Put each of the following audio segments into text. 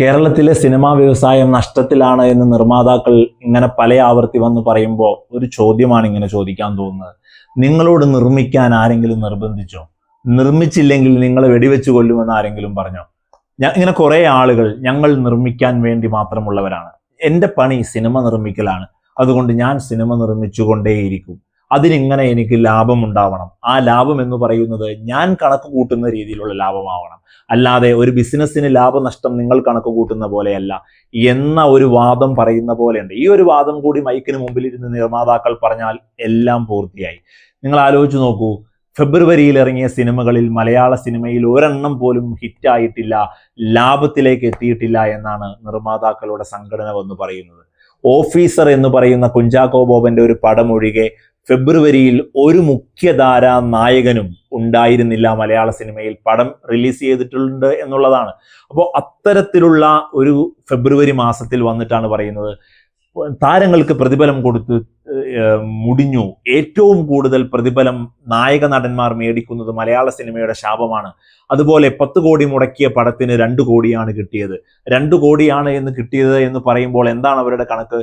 കേരളത്തിലെ സിനിമാ വ്യവസായം നഷ്ടത്തിലാണ് എന്ന് നിർമ്മാതാക്കൾ ഇങ്ങനെ പല ആവർത്തി വന്ന് പറയുമ്പോൾ ഒരു ചോദ്യമാണ് ഇങ്ങനെ ചോദിക്കാൻ തോന്നുന്നത്. നിങ്ങളോട് നിർമ്മിക്കാൻ ആരെങ്കിലും നിർബന്ധിച്ചോ? നിർമ്മിച്ചില്ലെങ്കിൽ നിങ്ങളെ വെടിവെച്ച് കൊല്ലുമെന്ന് ആരെങ്കിലും പറഞ്ഞോ? ഞാൻ ഇങ്ങനെ കുറേ ആളുകൾ ഞങ്ങൾ നിർമ്മിക്കാൻ വേണ്ടി മാത്രമുള്ളവരാണ്. എന്റെ പണി സിനിമ നിർമ്മിക്കലാണ്. അതുകൊണ്ട് ഞാൻ സിനിമ നിർമ്മിച്ചുകൊണ്ടേയിരിക്കും. അതിനിങ്ങനെ എനിക്ക് ലാഭം ഉണ്ടാവണം. ആ ലാഭം എന്ന് പറയുന്നത് ഞാൻ കണക്ക് കൂട്ടുന്ന രീതിയിലുള്ള ലാഭമാവണം. അല്ലാതെ ഒരു ബിസിനസ്സിന് ലാഭനഷ്ടം നിങ്ങൾ കണക്ക് കൂട്ടുന്ന പോലെയല്ല. എന്ന ഒരു വാദം പറയുന്ന പോലെയുണ്ട്. ഈ ഒരു വാദം കൂടി മൈക്കിന് മുമ്പിലിരുന്ന് നിർമ്മാതാക്കൾ പറഞ്ഞാൽ എല്ലാം പൂർത്തിയായി. നിങ്ങൾ ആലോചിച്ചു നോക്കൂ. ഫെബ്രുവരിയിൽ ഇറങ്ങിയ സിനിമകളിൽ മലയാള സിനിമയിൽ ഒരെണ്ണം പോലും ഹിറ്റായിട്ടില്ല ലാഭത്തിലേക്ക് എത്തിയിട്ടില്ല എന്നാണ് നിർമ്മാതാക്കളുടെ സംഘടന വന്ന് പറയുന്നത്. ഓഫീസർ എന്ന് പറയുന്ന കുഞ്ചാക്കോ ബോബന്റെ ഒരു പടം ഒഴികെ ഫെബ്രുവരിയിൽ ഒരു മുഖ്യധാരാ നായകനും ഉണ്ടായിരുന്നില്ല മലയാള സിനിമയിൽ. പടം റിലീസ് ചെയ്തിട്ടുണ്ട് എന്നുള്ളതാണ്. അപ്പോൾ അത്തരത്തിലുള്ള ഒരു ഫെബ്രുവരി മാസത്തിൽ വന്നിട്ടാണ് പറയുന്നത്. താരങ്ങൾക്ക് പ്രതിഫലം കൊടുത്ത് മുടിഞ്ഞു. ഏറ്റവും കൂടുതൽ പ്രതിഫലം നായക നടന്മാർ മേടിക്കുന്നത് മലയാള സിനിമയുടെ ശാപമാണ്. അതുപോലെ പത്ത് കോടി മുടക്കിയ പടത്തിന് രണ്ട് കോടിയാണ് കിട്ടിയത്. രണ്ട് കോടിയാണ് എന്ന് കിട്ടിയത് എന്ന് പറയുമ്പോൾ എന്താണ് അവരുടെ കണക്ക്?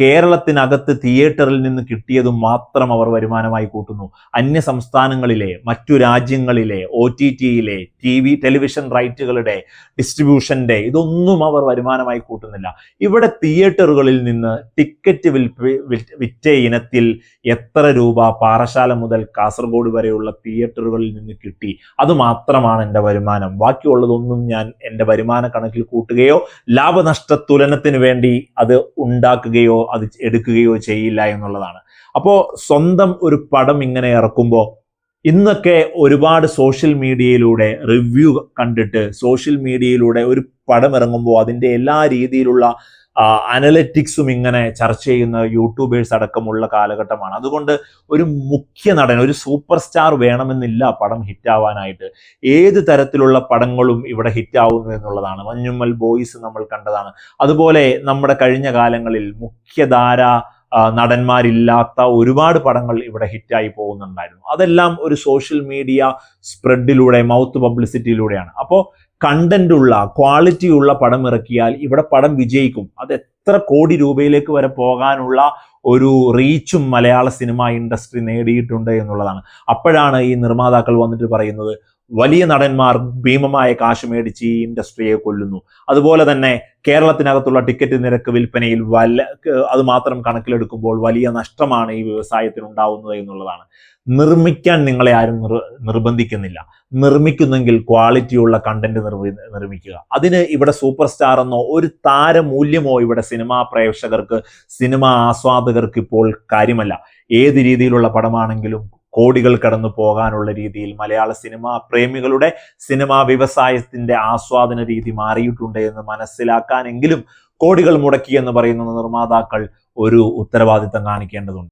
കേരളത്തിനകത്ത് തിയേറ്ററിൽ നിന്ന് കിട്ടിയതും മാത്രം അവർ വരുമാനമായി കൂട്ടുന്നു. അന്യ സംസ്ഥാനങ്ങളിലെ മറ്റു രാജ്യങ്ങളിലെ ഒ ടി ടിയിലെ ടി വി ടെലിവിഷൻ റൈറ്റുകളുടെ ഡിസ്ട്രിബ്യൂഷന്റെ ഇതൊന്നും അവർ വരുമാനമായി കൂട്ടുന്നില്ല. ഇവിടെ തിയേറ്ററുകളിൽ നിന്ന് ടിക്കറ്റ് വിറ്റ ഇനത്തിൽ എത്ര രൂപ പാറശാല മുതൽ കാസർഗോഡ് വരെയുള്ള തിയേറ്ററുകളിൽ നിന്ന് കിട്ടി? അത് മാത്രമാണ് എന്റെ വരുമാനം. ബാക്കിയുള്ളതൊന്നും ഞാൻ എന്റെ വരുമാന കണക്കിൽ കൂട്ടുകയോ ലാഭനഷ്ട തുലനത്തിന് വേണ്ടി അത് ഉണ്ടാക്കുകയോ അത് എടുക്കുകയോ ചെയ്യില്ല എന്നുള്ളതാണ്. അപ്പോൾ സ്വന്തം ഒരു പടം ഇങ്ങനെ ഇറക്കുമ്പോൾ ഇന്നൊക്കെ ഒരുപാട് സോഷ്യൽ മീഡിയയിലൂടെ റിവ്യൂ കണ്ടിട്ട് സോഷ്യൽ മീഡിയയിലൂടെ ഒരു പടം ഇറങ്ങുമ്പോൾ അതിന്റെ എല്ലാ രീതിയിലുള്ള അനലറ്റിക്സും ഇങ്ങനെ ചർച്ച ചെയ്യുന്ന യൂട്യൂബേഴ്സ് അടക്കമുള്ള കാലഘട്ടമാണ്. അതുകൊണ്ട് ഒരു മുഖ്യ നടൻ ഒരു സൂപ്പർ സ്റ്റാർ വേണമെന്നില്ല പടം ഹിറ്റാവാനായിട്ട്. ഏത് തരത്തിലുള്ള പടങ്ങളും ഇവിടെ ഹിറ്റാവുന്നു എന്നുള്ളതാണ്. മഞ്ഞുമ്മൽ ബോയ്സ് നമ്മൾ കണ്ടതാണ്. അതുപോലെ നമ്മുടെ കഴിഞ്ഞ കാലങ്ങളിൽ മുഖ്യധാര നടന്മാരില്ലാത്ത ഒരുപാട് പടങ്ങൾ ഇവിടെ ഹിറ്റായി പോകുന്നുണ്ടായിരുന്നു. അതെല്ലാം ഒരു സോഷ്യൽ മീഡിയ സ്പ്രെഡിലൂടെ മൗത്ത് പബ്ലിസിറ്റിയിലൂടെയാണ് അപ്പോൾ കണ്ടന്റ് ഉള്ള ക്വാളിറ്റി ഉള്ള പടം ഇറക്കിയാൽ ഇവിടെ പടം വിജയിക്കും. അത് എത്ര കോടി രൂപയിലേക്ക് വരെ പോകാനുള്ള ഒരു റീച്ചും മലയാള സിനിമ ഇൻഡസ്ട്രി നേടിയിട്ടുണ്ട് എന്നുള്ളതാണ്. അപ്പോഴാണ് ഈ നിർമ്മാതാക്കൾ വന്നിട്ട് പറയുന്നത് വലിയ നടന്മാർ ഭീമമായ കാശ് മേടിച്ച് ഈ ഇൻഡസ്ട്രിയെ കൊല്ലുന്നു. അതുപോലെ തന്നെ കേരളത്തിനകത്തുള്ള ടിക്കറ്റ് നിരക്ക് വിൽപ്പനയിൽ വല്ല അത് മാത്രം കണക്കിലെടുക്കുമ്പോൾ വലിയ നഷ്ടമാണ് ഈ വ്യവസായത്തിന് ഉണ്ടാവുന്നത് എന്നുള്ളതാണ്. നിർമ്മിക്കാൻ നിങ്ങളെ ആരും നിർ- നിർബന്ധിക്കുന്നില്ല. നിർമ്മിക്കുന്നെങ്കിൽ ക്വാളിറ്റിയുള്ള കണ്ടന്റ് നിർമ്മി നിർമ്മിക്കുക. അതിന് ഇവിടെ സൂപ്പർ സ്റ്റാർ എന്നോ ഒരു താരമൂല്യമോ ഇവിടെ സിനിമാ പ്രേക്ഷകർക്ക് സിനിമാ ആസ്വാദകർക്ക് ഇപ്പോൾ കാര്യമല്ല. ഏത് രീതിയിലുള്ള പടമാണെങ്കിലും കോടികൾ കടന്നു പോകാനുള്ള രീതിയിൽ മലയാള സിനിമാ പ്രേമികളുടെ സിനിമാ വ്യവസായത്തിന്റെ ആസ്വാദന രീതി മാറിയിട്ടുണ്ട് എന്ന് മനസ്സിലാക്കാനെങ്കിലും കോടികൾ മുടക്കി എന്ന് പറയുന്ന നിർമ്മാതാക്കൾ ഒരു ഉത്തരവാദിത്തം കാണിക്കേണ്ടതുണ്ട്.